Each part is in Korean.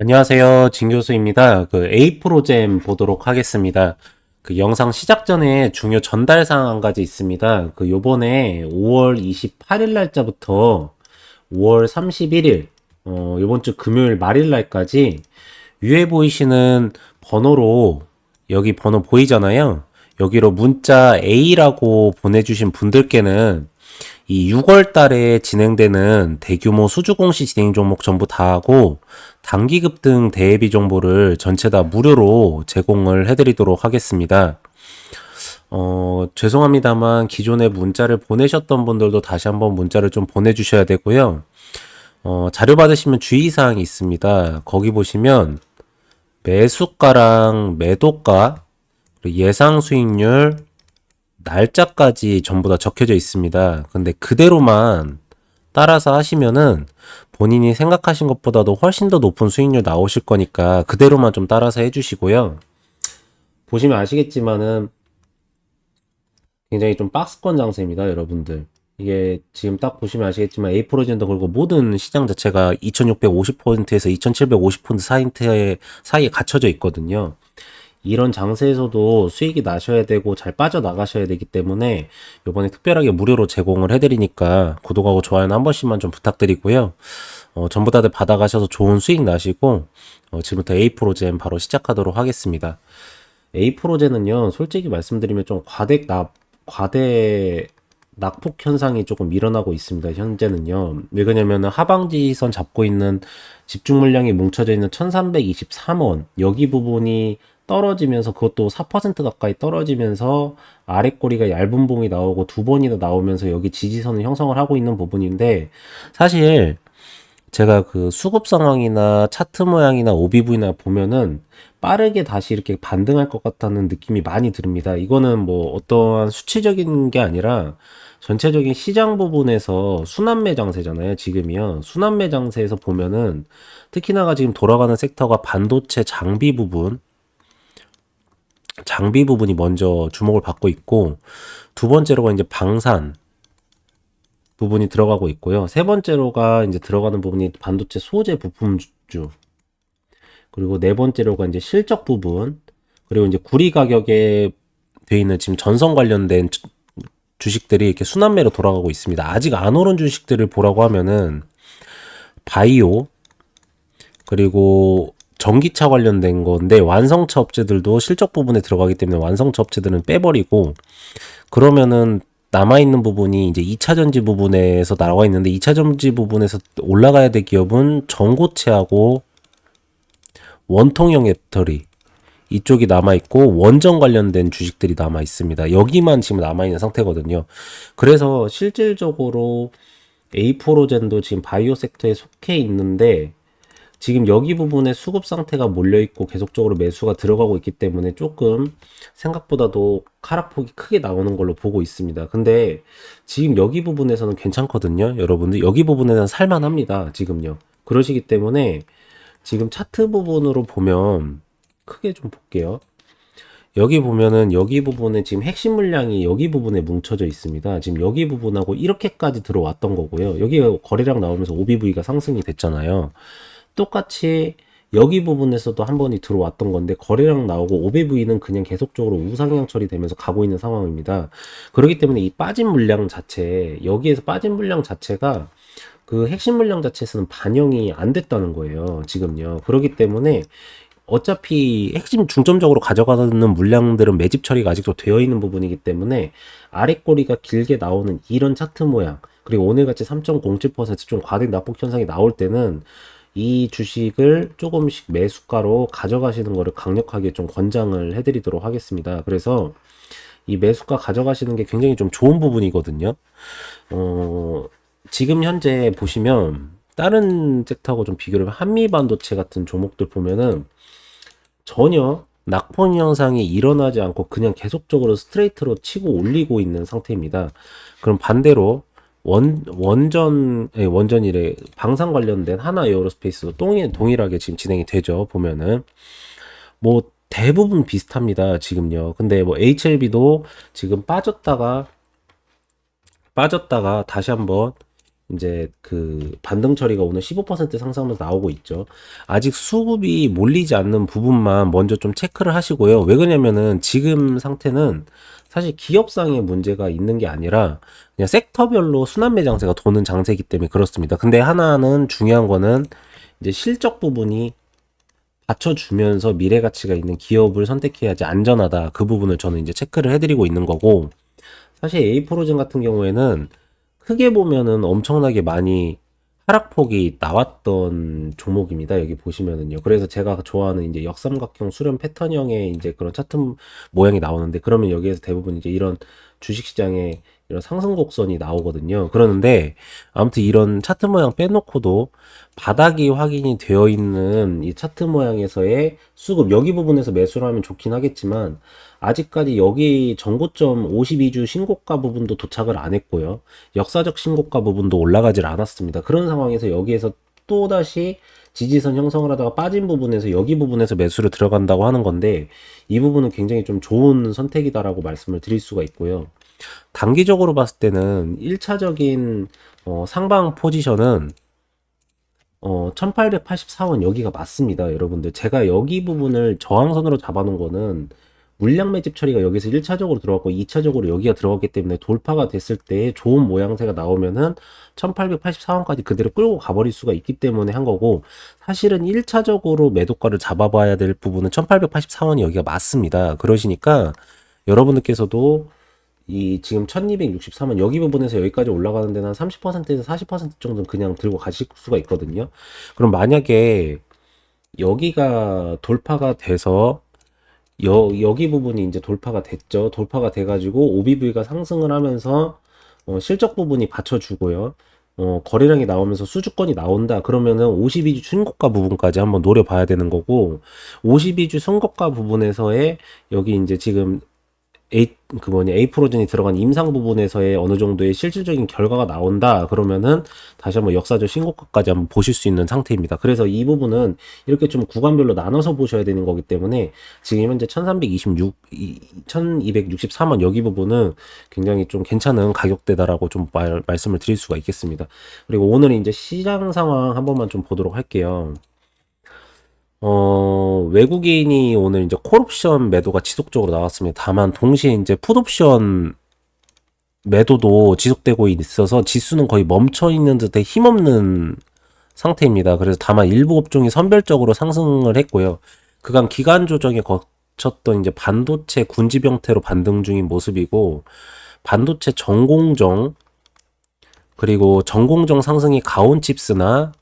안녕하세요. 진 교수입니다. 그 A 프로잼 보도록 하겠습니다. 그 영상 시작 전에 중요 전달 사항 한 가지 있습니다. 그 요번에 5월 28일 날짜부터 5월 31일, 어, 요번 주 금요일 말일 날까지 위에 보이시는 번호로 여기 번호 보이잖아요. 여기로 문자 A라고 보내주신 분들께는 이 6월 달에 진행되는 대규모 수주 공시 진행 종목 전부 다 하고 단기급 등 대비 정보를 전체 다 무료로 제공을 해드리도록 하겠습니다. 어, 죄송합니다만 기존에 문자를 보내셨던 분들도 다시 한번 문자를 좀 보내주셔야 되고요. 어, 자료 받으시면 주의사항이 있습니다. 거기 보시면 매수가랑 매도가, 예상 수익률, 날짜까지 전부 다 적혀져 있습니다. 근데 그대로만 따라서 하시면은 본인이 생각하신 것보다도 훨씬 더 높은 수익률 나오실 거니까 그대로만 좀 따라서 해주시고요. 보시면 아시겠지만은 굉장히 좀 박스권 장세입니다, 여러분들. 이게 지금 딱 보시면 아시겠지만 A 프로젠도 그리고 모든 시장 자체가 2650포인트에서 2750포인트 사이에, 사이에 갇혀져 있거든요. 이런 장세에서도 수익이 나셔야 되고 잘 빠져나가셔야 되기 때문에 이번에 특별하게 무료로 제공을 해드리니까 구독하고 좋아요는 한 번씩만 좀 부탁드리고요. 어, 전부 다들 받아가셔서 좋은 수익 나시고 어, 지금부터 A 프로젠 바로 시작하도록 하겠습니다. A 프로젠은요, 솔직히 말씀드리면 좀 과대 납, 과대 낙폭 현상이 조금 일어나고 있습니다. 현재는요. 왜 그러냐면 하방지선 잡고 있는 집중 물량이 뭉쳐져 있는 1323원 여기 부분이 떨어지면서 그것도 4% 가까이 떨어지면서 아래 꼬리가 얇은 봉이 나오고 두 번이나 나오면서 여기 지지선을 형성을 하고 있는 부분인데 사실 제가 그 수급 상황이나 차트 모양이나 OBV나 보면은 빠르게 다시 이렇게 반등할 것 같다는 느낌이 많이 듭니다. 이거는 뭐 어떠한 수치적인 게 아니라 전체적인 시장 부분에서 순환매 장세잖아요. 지금이요. 순환매 장세에서 보면은 특히나가 지금 돌아가는 섹터가 반도체 장비 부분, 장비 부분이 먼저 주목을 받고 있고 두 번째로가 이제 방산 부분이 들어가고 있고요. 세 번째로가 이제 들어가는 부분이 반도체 소재 부품주 그리고 네 번째로가 이제 실적 부분 그리고 이제 구리 가격에 돼 있는 지금 전선 관련된 주식들이 이렇게 순환매로 돌아가고 있습니다. 아직 안 오른 주식들을 보라고 하면은 바이오 그리고 전기차 관련된 건데 완성차 업체들도 실적 부분에 들어가기 때문에 완성차 업체들은 빼버리고 그러면은 남아있는 부분이 이제 2차 전지 부분에서 나와 있는데 2차 전지 부분에서 올라가야 될 기업은 전고체하고 원통형 배터리 이쪽이 남아있고 원전 관련된 주식들이 남아있습니다. 여기만 지금 남아있는 상태거든요. 그래서 실질적으로 A4로젠도 지금 바이오 섹터에 속해 있는데 지금 여기 부분에 수급 상태가 몰려 있고 계속적으로 매수가 들어가고 있기 때문에 조금 생각보다도 카락폭이 크게 나오는 걸로 보고 있습니다. 근데 지금 여기 부분에서는 괜찮거든요. 여러분들 여기 부분에는 살만합니다. 지금요. 그러시기 때문에 지금 차트 부분으로 보면 크게 좀 볼게요. 여기 보면은 여기 부분에 지금 핵심 물량이 여기 부분에 뭉쳐져 있습니다. 지금 여기 부분하고 이렇게까지 들어왔던 거고요. 여기 거래량 나오면서 OBV가 상승이 됐잖아요. 똑같이 여기 부분에서도 한 번이 들어왔던 건데 거래량 나오고 OBV는 그냥 계속적으로 우상향 처리되면서 가고 있는 상황입니다. 그렇기 때문에 이 빠진 물량 자체 여기에서 빠진 물량 자체가 그 핵심 물량 자체에서는 반영이 안 됐다는 거예요. 지금요. 그렇기 때문에 어차피 핵심 중점적으로 가져가는 물량들은 매집 처리가 아직도 되어 있는 부분이기 때문에 아래 꼬리가 길게 나오는 이런 차트 모양 그리고 오늘같이 3.07%좀 과대 낙폭 현상이 나올 때는 이 주식을 조금씩 매수가로 가져가시는 것을 강력하게 좀 권장을 해드리도록 하겠습니다. 그래서 이 매수가 가져가시는 게 굉장히 좀 좋은 부분이거든요. 어, 지금 현재 보시면 다른 섹터하고 좀 비교를 하면 한미 반도체 같은 종목들 보면은 전혀 낙폭 현상이 일어나지 않고 그냥 계속적으로 스트레이트로 치고 올리고 있는 상태입니다. 그럼 반대로 원, 원전, 예, 원전이래, 방산 관련된 하나 에어로스페이스도 동일, 동일하게 지금 진행이 되죠, 보면은. 뭐, 대부분 비슷합니다, 지금요. 근데 뭐, HLB도 지금 빠졌다가, 빠졌다가 다시 한번 이제 그 반등 처리가 오늘 15% 상승하면서 나오고 있죠. 아직 수급이 몰리지 않는 부분만 먼저 좀 체크를 하시고요. 왜 그러냐면은 지금 상태는 사실 기업상의 문제가 있는 게 아니라 그냥 섹터별로 순환매 장세가 도는 장세이기 때문에 그렇습니다. 근데 하나는 중요한 거는 이제 실적 부분이 받쳐주면서 미래 가치가 있는 기업을 선택해야지 안전하다. 그 부분을 저는 이제 체크를 해드리고 있는 거고 사실 에이프로젠 같은 경우에는 크게 보면은 엄청나게 많이 하락폭이 나왔던 종목입니다. 여기 보시면은요. 그래서 제가 좋아하는 이제 역삼각형 수렴 패턴형의 이제 그런 차트 모양이 나오는데 그러면 여기에서 대부분 이제 이런 주식시장에 이런 상승 곡선이 나오거든요. 그러는데 아무튼 이런 차트 모양 빼놓고도 바닥이 확인이 되어 있는 이 차트 모양에서의 수급 여기 부분에서 매수를 하면 좋긴 하겠지만 아직까지 여기 전고점 52주 신고가 부분도 도착을 안 했고요. 역사적 신고가 부분도 올라가질 않았습니다. 그런 상황에서 여기에서 또다시 지지선 형성을 하다가 빠진 부분에서 여기 부분에서 매수를 들어간다고 하는 건데 이 부분은 굉장히 좀 좋은 선택이다라고 말씀을 드릴 수가 있고요. 단기적으로 봤을 때는 1차적인 어, 상방 포지션은 어, 1884원 여기가 맞습니다. 여러분들. 제가 여기 부분을 저항선으로 잡아놓은 거는 물량 매집 처리가 여기서 1차적으로 들어갔고 2차적으로 여기가 들어갔기 때문에 돌파가 됐을 때 좋은 모양새가 나오면은 1884원까지 그대로 끌고 가버릴 수가 있기 때문에 한 거고 사실은 1차적으로 매도가를 잡아봐야 될 부분은 1884원이 여기가 맞습니다. 그러시니까 여러분들께서도 이 지금 1263원 여기 부분에서 여기까지 올라가는 데는 한 30%에서 40% 정도는 그냥 들고 가실 수가 있거든요. 그럼 만약에 여기가 돌파가 돼서 여, 여기 부분이 이제 돌파가 됐죠. 돌파가 돼가지고 OBV가 상승을 하면서 어, 실적 부분이 받쳐주고요. 어, 거래량이 나오면서 수주권이 나온다. 그러면은 52주 순고가 부분까지 한번 노려봐야 되는 거고, 52주 순고가 부분에서의 여기 이제 지금 A 그 뭐냐 A 프로젠이 들어간 임상 부분에서의 어느 정도의 실질적인 결과가 나온다 그러면은 다시 한번 역사적 신고가까지 한번 보실 수 있는 상태입니다. 그래서 이 부분은 이렇게 좀 구간별로 나눠서 보셔야 되는 거기 때문에 지금 현재 1326 1263원 여기 부분은 굉장히 좀 괜찮은 가격대다라고 좀 말, 말씀을 드릴 수가 있겠습니다. 그리고 오늘 이제 시장 상황 한 번만 좀 보도록 할게요. 어, 외국인이 오늘 이제 콜옵션 매도가 지속적으로 나왔습니다. 다만 동시에 이제 풋옵션 매도도 지속되고 있어서 지수는 거의 멈춰 있는 듯해 힘없는 상태입니다. 그래서 다만 일부 업종이 선별적으로 상승을 했고요. 그간 기간 조정에 거쳤던 이제 반도체 군집 형태로 반등 중인 모습이고 반도체 전공정 그리고 전공정 상승이 가온칩스나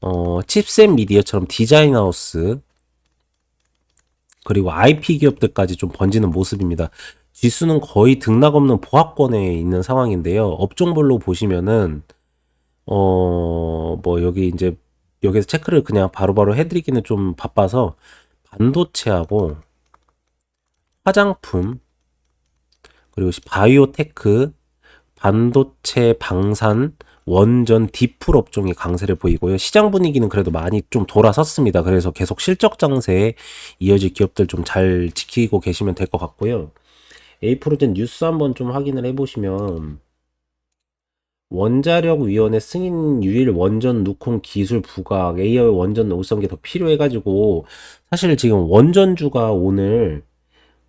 어, 칩셋 미디어처럼 디자인 하우스 그리고 IP 기업들까지 좀 번지는 모습입니다. 지수는 거의 등락 없는 보합권에 있는 상황인데요. 업종별로 보시면은 어, 뭐 여기 이제 여기서 체크를 그냥 바로바로 해드리기는 좀 바빠서 반도체하고 화장품 그리고 바이오테크 반도체 방산 원전 디풀 업종이 강세를 보이고요. 시장 분위기는 그래도 많이 좀 돌아섰습니다. 그래서 계속 실적 장세에 이어질 기업들 좀 잘 지키고 계시면 될 것 같고요. 에이프로젠 뉴스 한번 좀 확인을 해보시면 원자력 위원회 승인 유일 원전 누콩 기술 부각 AI 원전 5성계 더 필요해가지고 사실 지금 원전주가 오늘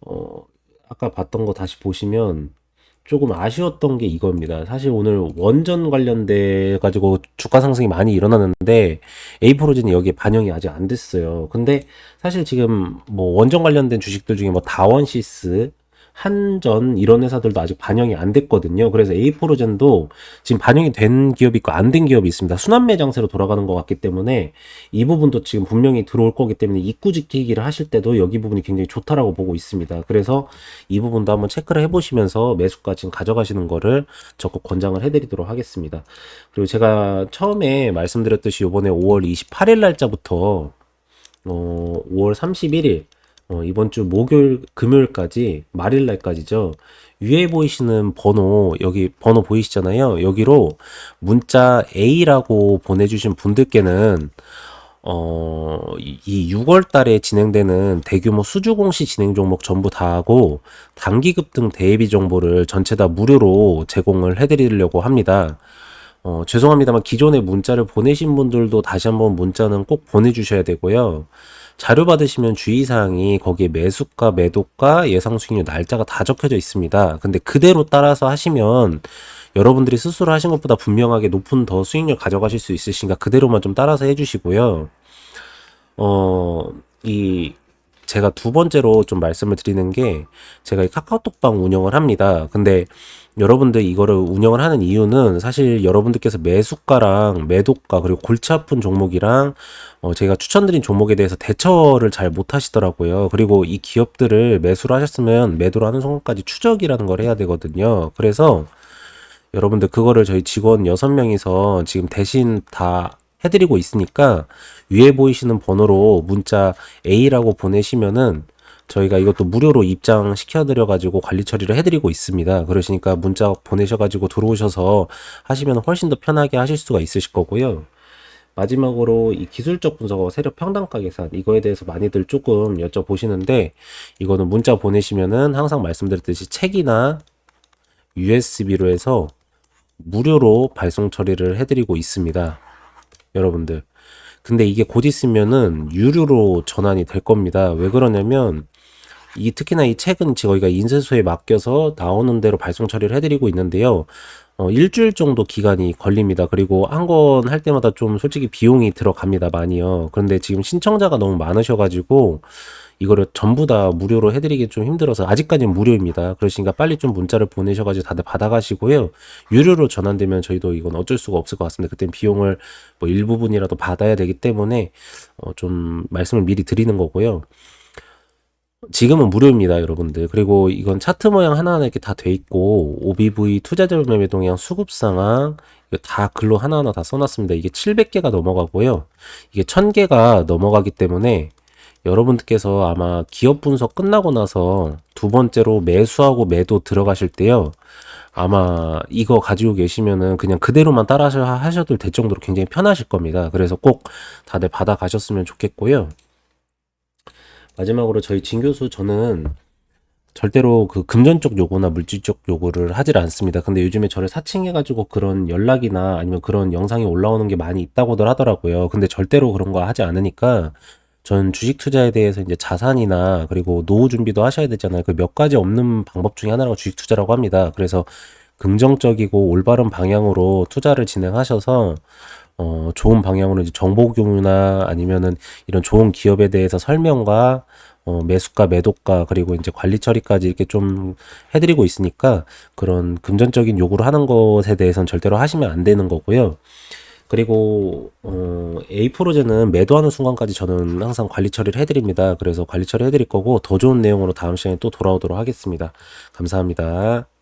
어 아까 봤던 거 다시 보시면 조금 아쉬웠던 게 이겁니다. 사실 오늘 원전 관련돼 가지고 주가 상승이 많이 일어났는데 에이프로젠이 여기에 반영이 아직 안 됐어요. 근데 사실 지금 뭐 원전 관련된 주식들 중에 뭐 다원시스 한전 이런 회사들도 아직 반영이 안 됐거든요. 그래서 A4로젠도 지금 반영이 된 기업이 있고 안 된 기업이 있습니다. 순환 매 장세로 돌아가는 것 같기 때문에 이 부분도 지금 분명히 들어올 거기 때문에 입구 지키기를 하실 때도 여기 부분이 굉장히 좋다라고 보고 있습니다. 그래서 이 부분도 한번 체크를 해보시면서 매수가 지금 가져가시는 거를 적극 권장을 해드리도록 하겠습니다. 그리고 제가 처음에 말씀드렸듯이 이번에 5월 28일 날짜부터 어, 5월 31일 어, 이번 주 목요일, 금요일까지, 말일날까지죠. 위에 보이시는 번호, 여기 번호 보이시잖아요. 여기로 문자 A라고 보내주신 분들께는, 어, 이 6월 달에 진행되는 대규모 수주 공시 진행 종목 전부 다 하고, 단기급 등 대비 정보를 전체 다 무료로 제공을 해드리려고 합니다. 어, 죄송합니다만 기존에 문자를 보내신 분들도 다시 한번 문자는 꼭 보내주셔야 되고요. 자료 받으시면 주의사항이 거기에 매수가, 매도가, 예상 수익률 날짜가 다 적혀져 있습니다. 근데 그대로 따라서 하시면 여러분들이 스스로 하신 것보다 분명하게 높은 더 수익률 가져가실 수 있으시니까 그대로만 좀 따라서 해주시고요. 어, 이, 제가 두 번째로 좀 말씀을 드리는 게 제가 이 카카오톡방 운영을 합니다. 근데 여러분들 이거를 운영을 하는 이유는 사실 여러분들께서 매수가랑 매도가 그리고 골치 아픈 종목이랑 어 제가 추천드린 종목에 대해서 대처를 잘 못 하시더라고요. 그리고 이 기업들을 매수를 하셨으면 매도를 하는 순간까지 추적이라는 걸 해야 되거든요. 그래서 여러분들 그거를 저희 직원 6명이서 지금 대신 다 해드리고 있으니까 위에 보이시는 번호로 문자 A라고 보내시면은 저희가 이것도 무료로 입장 시켜드려 가지고 관리 처리를 해드리고 있습니다. 그러시니까 문자 보내셔 가지고 들어오셔서 하시면 훨씬 더 편하게 하실 수가 있으실 거고요. 마지막으로 이 기술적 분석과 세력 평단가 계산 이거에 대해서 많이들 조금 여쭤보시는데 이거는 문자 보내시면은 항상 말씀드렸듯이 책이나 USB로 해서 무료로 발송 처리를 해드리고 있습니다. 여러분들. 근데 이게 곧 있으면은 유료로 전환이 될 겁니다. 왜 그러냐면 이 특히나 이 책은 저희가 인쇄소에 맡겨서 나오는 대로 발송 처리를 해드리고 있는데요. 어, 일주일 정도 기간이 걸립니다. 그리고 한권할 때마다 좀 솔직히 비용이 들어갑니다. 많이요. 그런데 지금 신청자가 너무 많으셔가지고 이거를 전부 다 무료로 해드리기 좀 힘들어서 아직까지는 무료입니다. 그러시니까 빨리 좀 문자를 보내셔가지고 다들 받아가시고요. 유료로 전환되면 저희도 이건 어쩔 수가 없을 것 같습니다. 그땐 비용을 뭐 일부분이라도 받아야 되기 때문에 어, 좀 말씀을 미리 드리는 거고요. 지금은 무료입니다, 여러분들. 그리고 이건 차트 모양 하나하나 이렇게 다 돼 있고, OBV 투자자 매매 동향 수급 상황, 다 글로 하나하나 다 써놨습니다. 이게 700개가 넘어가고요. 이게 1000개가 넘어가기 때문에 여러분들께서 아마 기업 분석 끝나고 나서 두 번째로 매수하고 매도 들어가실 때요. 아마 이거 가지고 계시면은 그냥 그대로만 따라 하셔도 될 정도로 굉장히 편하실 겁니다. 그래서 꼭 다들 받아 가셨으면 좋겠고요. 마지막으로 저희 진 교수 저는 절대로 그 금전적 요구나 물질적 요구를 하질 않습니다. 근데 요즘에 저를 사칭해가지고 그런 연락이나 아니면 그런 영상이 올라오는 게 많이 있다고들 하더라고요. 근데 절대로 그런 거 하지 않으니까 전 주식 투자에 대해서 이제 자산이나 그리고 노후 준비도 하셔야 되잖아요. 그 몇 가지 없는 방법 중에 하나가 주식 투자라고 합니다. 그래서 긍정적이고 올바른 방향으로 투자를 진행하셔서 어, 좋은 방향으로 이제 정보 공유나 아니면은 이런 좋은 기업에 대해서 설명과 어, 매수가, 매도가, 그리고 이제 관리 처리까지 이렇게 좀 해드리고 있으니까 그런 금전적인 요구를 하는 것에 대해서는 절대로 하시면 안 되는 거고요. 그리고 어, A 프로제는 매도하는 순간까지 저는 항상 관리 처리를 해드립니다. 그래서 관리 처리 해드릴 거고 더 좋은 내용으로 다음 시간에 또 돌아오도록 하겠습니다. 감사합니다.